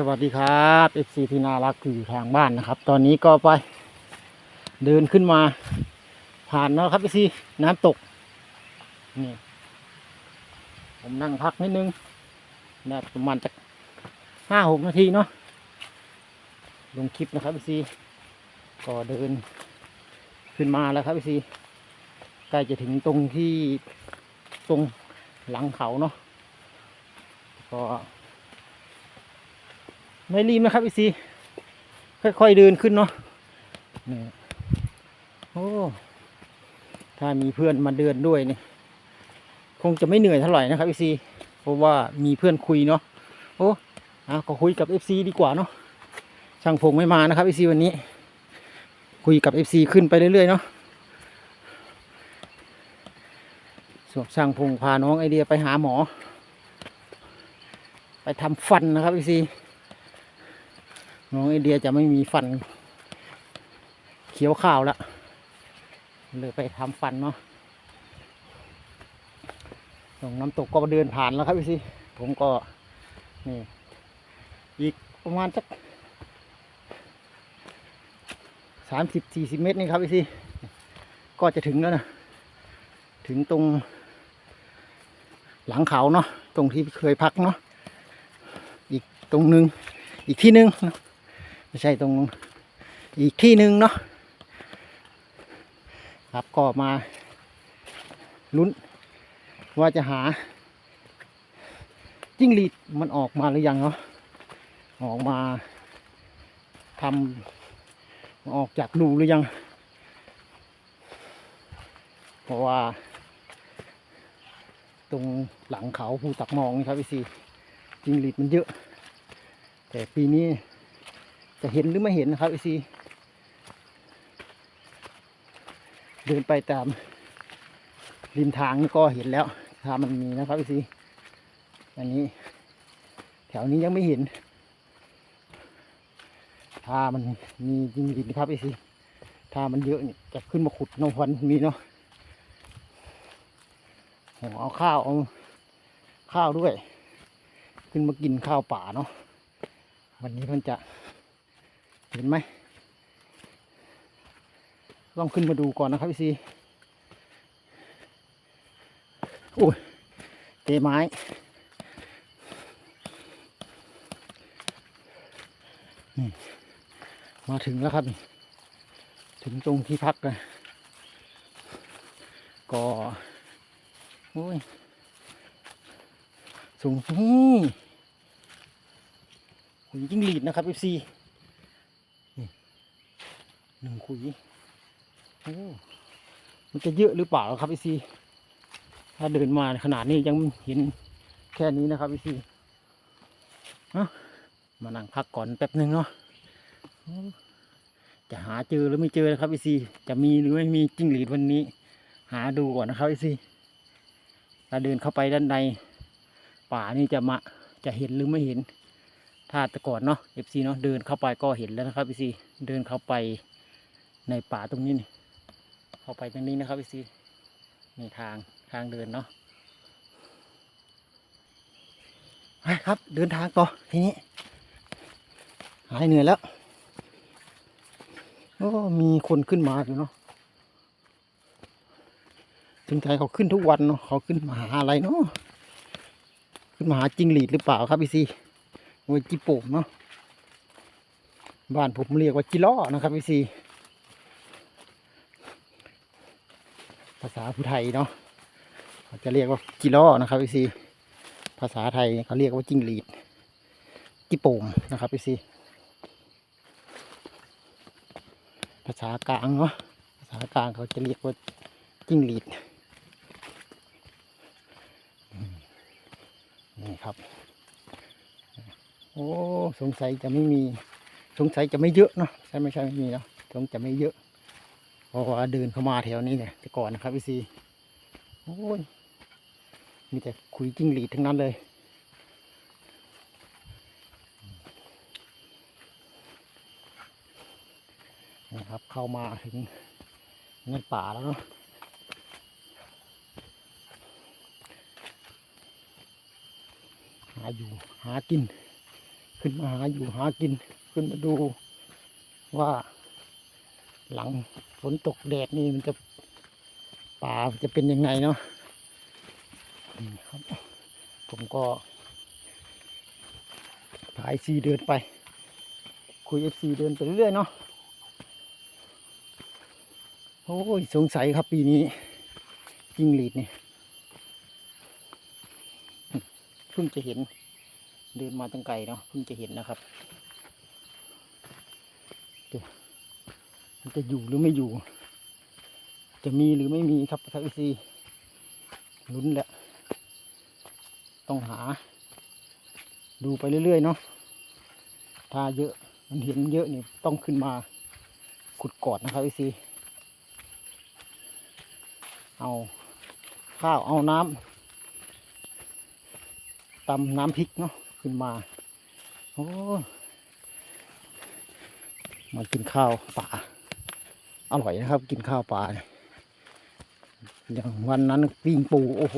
สวัสดีครับ FC ที่น่ารักที่อยู่ทางบ้านนะครับ ตอนนี้ก็ไปเดินขึ้นมาผ่านแล้วครับ FC น้ำตกนี่ผมนั่งพักนิดนึงนะประมาณจะห้าหกนาทีเนาะลงคลิปนะครับ FC ก็เดินขึ้นมาแล้วครับ FC ใกล้จะถึงตรงที่ตรงหลังเขาเนาะก็ ไม่รีบนะครับอีซีค่อยๆเดินขึ้นเนาะนี่โอ้ถ้ามีเพื่อนมาเดินด้วยนี่คงจะไม่เหนื่อยเท่าไหร่นะครับอีซีเพราะว่ามีเพื่อนคุยเนาะโอ้เอาก็คุยกับเอฟซีดีกว่าเนาะช่างพงไม่มานะครับอฟซีวันนี้ คุยกับเอฟซีขึ้นไปเรื่อยๆเนาะส่วนช่างพงพาน้องไอเดียไปหาหมอ ไปทำฟันนะครับอฟซี น้องไอเดียจะไม่มีฟัน เขียวข้าวแล้วเลยไปทำฟันเนาะตรงน้ำตกก็เดินผ่านแล้วครับพี่สิผมก็นี่อีกประมาณสักสามสิบสี่สิบเมตรนี่ครับพี่สิก็จะถึงแล้วนะถึงตรงหลังเขาเนาะตรงที่เคยพักเนาะอีกตรงนึงอีกที่หนึ่ง ไม่ใช่ตรงอีกที่หนึ่งเนาะครับก็มาลุ้น ว่าจะหา จิ้งหรีดมันออกมาหรือยังเนาะออกมาทำออกจากรูหรือยัง เพราะว่า ตรงหลังเขาภูตักมองนี่ครับพี่ซีจิ้งหรีดมันเยอะ แต่ปีนี้ จะเห็นหรือไม่เห็นนะครับไอซีเดินไปตามริมทางก็เห็นแล้วถ้ามันมีนะครับไอซีอันนี้ แถวนี้ยังไม่เห็นถ้ามันมีจริงๆนะครับไอซีถ้ามันเยอะเนี่ยจะขึ้นมาขุดนงวันมีเนาะหเอาข้าวเอาข้าวด้วย ขึ้นมากินข้าวป่าเนาะวันนี้มันจะ เห็นไหมต้องขึ้นมาดูก่อนนะครับพี่ซีโอ้ยเตะไม้ นี่มาถึงแล้วครับนี่ถึงตรงที่พักกันก็โอ้ยสูงนี่ขุยจิ้งหรีดนะครับ FC นี่ หนึ่งขุยโอ้มันจะเยอะหรือเปล่าครับ FC ถ้าเดินมาขนาดนี้ยังเห็นแค่นี้นะครับ FC เอ้ามานั่งพักก่อนแป๊บหนึ่งเนาะจะหาเจอหรือไม่เจอนะครับ FC จะมีหรือไม่มีจิ้งหรีดวันนี้ หาดูก่อนนะครับ FC ถ้าเดินเข้าไปด้านใน ป่านี่จะมาจะเห็นหรือไม่เห็นถ้าแต่ก่อนเนาะ FC เนาะเดินเข้าไปก็เห็นแล้วนะครับ FC เดินเข้าไป ในป่าตรงนี้นี่เข้าไปตรงนี้นะครับ FC นี่ทางทางเดินเนาะไปครับเดินทางต่อทีนี้ หายเหนื่อยแล้วโอ้มีคนขึ้นมาอยู่เนาะถึงใจเขาขึ้นทุกวันเนาะเขาขึ้นมาหาอะไรเนาะขึ้นมาหาจิงหรีดหรือเปล่าครับพี่ซีโอ้ยจิโป่งเนาะบ้านผมเรียกว่าจิล้อนะครับพี่ซี ภาษาผู้ไทยเนาะเขาจะเรียกว่าจิล้อนะครับพี่ซีภาษาไทยเขาเรียกว่าจิ้งหรีดจิโป่งนะครับพี่ซีภาษากลางเนาะภาษากลางเขาจะเรียกว่าจิ้งหรีดนี่ครับ โอ้สงสัยจะไม่มี สงสัยจะไม่เยอะเนาะใช่ไม่ใช่ไม่มีเนาะสงจะไม่เยอะ เพราะว่าเดินเข้ามาแถวนี้เนี่ยแต่ก่อนนะครับพี่ซีโอ้ยมีแต่คุยจิ้งหรีดทั้งนั้นเลยนะครับเข้ามาถึงในป่าแล้วเนาะหาอยู่หากิน ขึ้นมาหาอยู่หากิน ขึ้นมาดูว่า หลังฝนตกแดดนี่มันจะป่าจะเป็นยังไงเนาะครับ ผมก็พายซีเดินไป คุยเอฟซีเดินไปเรื่อยๆเนาะโอ้ยสงสัยครับปีนี้จิงหรีดเนี่ยเพิ่งจะเห็นเดินมาตั้งไกลเนาะเพิ่งจะเห็นนะครับเดี๋ยว มันจะอยู่หรือไม่อยู่ จะมีหรือไม่มีครับทักซีลุ้นแหละ ต้องหา ดูไปเรื่อยๆเนาะถ้าเยอะมันเห็นเยอะนี่ต้องขึ้นมาขุดกอดนะครับซีเอาข้าวเอาน้ำตำน้ำพริกเนาะขึ้นมา โอ้ มากินข้าวป่า อร่อยนะครับ กินข้าวป่าอย่างวันนั้นปิ้งปูโอ้โห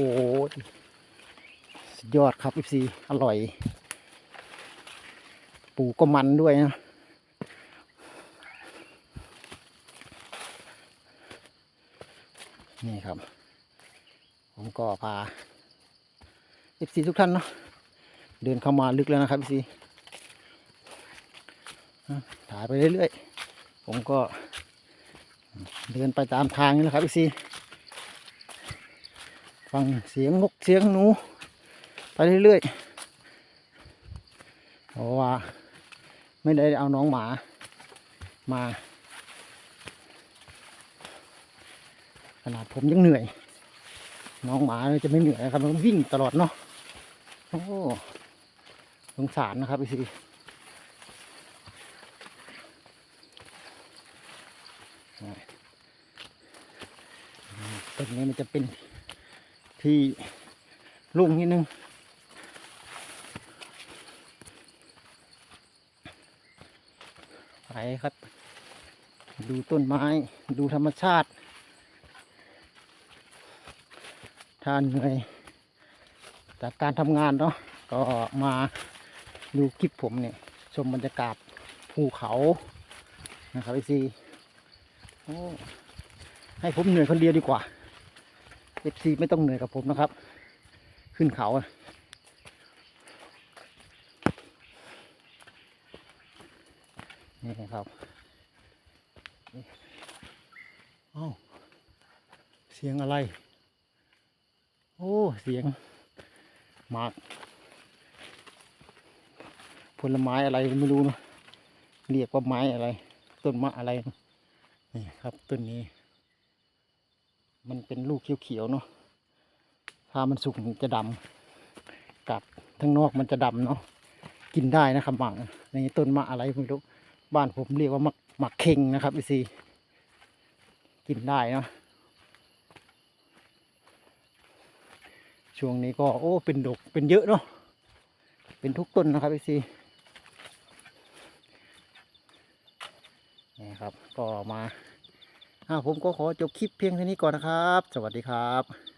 สุดยอดครับอีซีอร่อย ปูก็มันด้วยนะนี่ครับ ผมก็พาเอฟซีทุกท่านเนาะเดินเข้ามาลึกแล้วนะครับพี่ซีถ่ายไปเรื่อยๆ ผมก็ เดินไปตามทางนี่แหละครับพี่ซีฟังเสียงนกเสียงหนู ไปเรื่อยๆเพราะว่าไม่ได้เอาน้องหมามา ขนาดผมยังเหนื่อย น้องหมาจะไม่เหนื่อยนะครับมันวิ่งตลอดเนาะโอ้สงสารนะครับพี่ซี ตรงนี้มันจะเป็นที่ลุ่งนิดนึงไปครับ ดูต้นไม้ดูธรรมชาติถ้าเหนื่อยจากการทำงานเนาะก็มาดูคลิปผมเนี่ย ชมบรรยากาศภูเขานะครับไอซี ให้ผมเหนื่อยคนเดียวดีกว่าเอฟซีไม่ต้องเหนื่อยกับผมนะครับ ขึ้นเขาอะนี่นะครับเอ้าเสียงอะไร โอ้ เสียงหมาก ผลไม้อะไรไม่รู้นะเรียกว่าไม้อะไร ต้นมะอะไรนี่ นี่ครับต้นนี้ มันเป็นลูกเขียวๆเนาะถ้ามันสุกมันจะดำกับทั้งนอกมันจะดำเนาะกินได้นะครับหมากในต้นมะอะไรไม่รู้บ้านผมเรียกว่ามักหมักเข่งนะครับพี่ซีกินได้เนาะช่วงนี้ก็โอ้เป็นดกเป็นเยอะเนาะเป็นทุกต้นนะครับพี่ซีนี่ครับ ก็มาอาผมก็ขอจบคลิปเพียงเท่านี้ก่อนนะครับ สวัสดีครับ